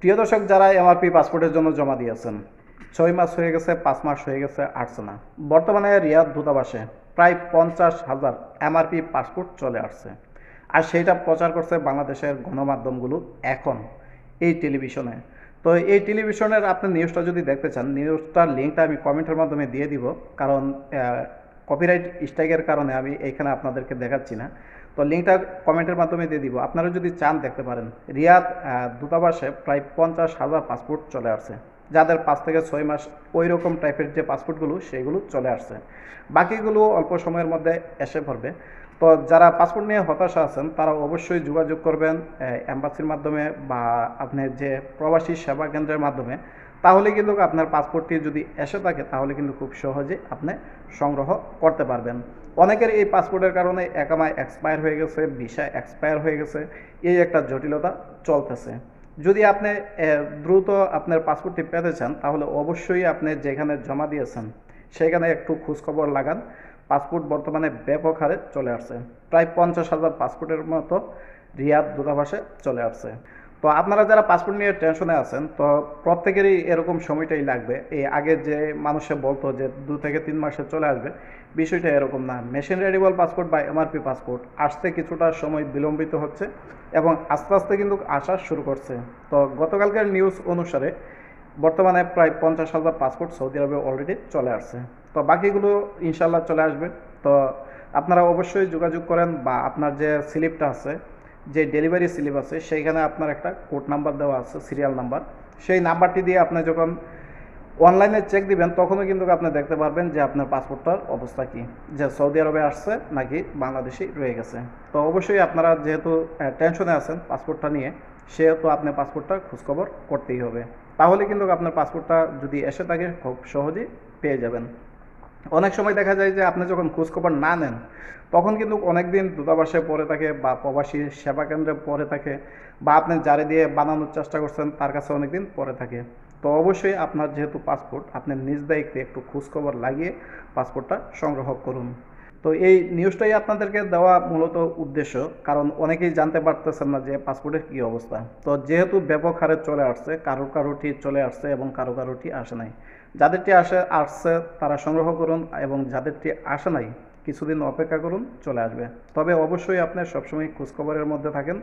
প্রিয় দর্শক, যারা এমআরপি পাসপোর্টের জন্য জমা দিয়েছেন, ছয় মাস হয়ে গেছে, পাঁচ মাস হয়ে গেছে, আসছে না। বর্তমানে রিয়াদ দূতাবাসে প্রায় পঞ্চাশ হাজার এমআরপি পাসপোর্ট চলে আসছে। আর সেইটা প্রচার করছে বাংলাদেশের গণমাধ্যমগুলো এখন, এই টেলিভিশনে। তো এই টেলিভিশনের আপনি নিউজটা যদি দেখতে চান নিউজটার লিঙ্কটা আমি কমেন্টের মাধ্যমে দিয়ে দিব। কারণ কপিরাইট স্ট্রাইকের কারণে আমি এইখানে আপনাদেরকে দেখাচ্ছি না। তো লিঙ্কটা কমেন্টের মাধ্যমে দিয়ে দিব। আপনারা যদি চান দেখতে পারেন। রিয়াদ দূতাবাসে প্রায় পঞ্চাশ হাজার পাসপোর্ট চলে আসছে। যাদের পাঁচ থেকে ছয় মাস ওই রকম টাইপের যে পাসপোর্টগুলো, সেগুলো চলে আসছে। বাকিগুলো অল্প সময়ের মধ্যে এসে পড়বে। তো যারা পাসপোর্ট নিয়ে হতাশা আছেন, তারা অবশ্যই যোগাযোগ করবেন অ্যাম্বাসির মাধ্যমে বা আপনি যে প্রবাসী সেবা কেন্দ্রের মাধ্যমে। তাহলে কিন্তু আপনার পাসপোর্টটি যদি এসে থাকে, তাহলে কিন্তু খুব সহজে আপনি সংগ্রহ করতে পারবেন। অনেকের এই পাসপোর্টের কারণে একামায় এক্সপায়ার হয়ে গেছে ভিসা এক্সপায়ার হয়ে গেছে। এই একটা জটিলতা চলতেছে। যদি আপনি দ্রুত আপনার পাসপোর্টটি পেতে চান, তাহলে অবশ্যই আপনি যেখানে জমা দিয়েছেন, সেখানে একটু খোঁজখবর লাগান। পাসপোর্ট বর্তমানে ব্যাপক হারে চলে আসছে। প্রায় পঞ্চাশ হাজার পাসপোর্টের মতো রিয়াদ দূতাবাসে চলে আসছে। তো আপনারা যারা পাসপোর্ট নিয়ে টেনশনে আছেন, তো প্রত্যেকেরই এরকম সময়টাই লাগবে। এই আগে যে মানুষে বলতো যে দু থেকে তিন মাসে চলে আসবে, বিষয়টা এরকম না। মেশিন রেডিবল পাসপোর্ট বা এমআরপি পাসপোর্ট আসতে কিছুটা সময় বিলম্বিত হচ্ছে এবং আস্তে আস্তে কিন্তু আসা শুরু করছে। তো গতকালকার নিউজ অনুসারে বর্তমানে প্রায় পঞ্চাশ হাজার পাসপোর্ট সৌদি আরবে অলরেডি চলে আসছে। তো বাকিগুলো ইনশাল্লাহ চলে আসবে। তো আপনারা অবশ্যই যোগাযোগ করেন বা আপনার যে স্লিপটা আছে যে ডেলিভারি স্লিপ আছে, সেইখানে আপনার একটা কোড নাম্বার দেওয়া আছে, সিরিয়াল নাম্বার। সেই নাম্বারটি দিয়ে আপনি যখন অনলাইনে চেক দিবেন, তখনও কিন্তু আপনি দেখতে পারবেন যে আপনার পাসপোর্টটার অবস্থা কি। যে সৌদি আরবে আসছে নাকি বাংলাদেশে রয়ে গেছে। তো অবশ্যই আপনারা যেহেতু টেনশনে আছেন পাসপোর্টটা নিয়ে, সেহেতু আপনি পাসপোর্টটা খোঁজখবর করতেই হবে। তাহলে কিন্তু আপনার পাসপোর্টটা যদি এসে থাকে, খুব সহজেই পেয়ে যাবেন। অনেক সময় দেখা যায় যে আপনি যখন খোঁজখবর না নেন, তখন কিন্তু অনেক দিন দূতাবাসে পড়ে থাকে বা প্রবাসী সেবা কেন্দ্রে পড়ে থাকে বা আপনি জারি দিয়ে বানানোর চেষ্টা করছেন, তার কাছে অনেক দিন পরে থাকে। তো অবশ্যই আপনার যেহেতু পাসপোর্ট, আপনি নিজ দায়িত্বে একটু খোঁজখবর লাগিয়ে পাসপোর্টটা সংগ্রহ করুন। তো এই নিউজটাই আপনাদেরকে দেওয়া মূলত উদ্দেশ্য, কারণ অনেকেই জানতে পারতেছেন না যে পাসপোর্টের কী অবস্থা। তো যেহেতু ব্যাপক হারে চলে আসছে, কারও কারোটি চলে আসছে এবং কারও কারোটি আসে নাই। যাদেরটি আসে, আসছে তারা সংগ্রহ করুন এবং যাদেরটি আসে নাই, কিছুদিন অপেক্ষা করুন, চলে আসবে। তবে অবশ্যই আপনার সবসময় খোঁজখবরের মধ্যে থাকেন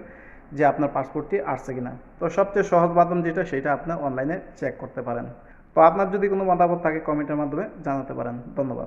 যে আপনার পাসপোর্টটি আসছে কিনা। তো সবচেয়ে সহজ মাধ্যম যেটা, সেটা আপনি অনলাইনে চেক করতে পারেন। তো আপনার যদি কোনো মতামত থাকে কমেন্টের মাধ্যমে জানাতে পারেন। ধন্যবাদ।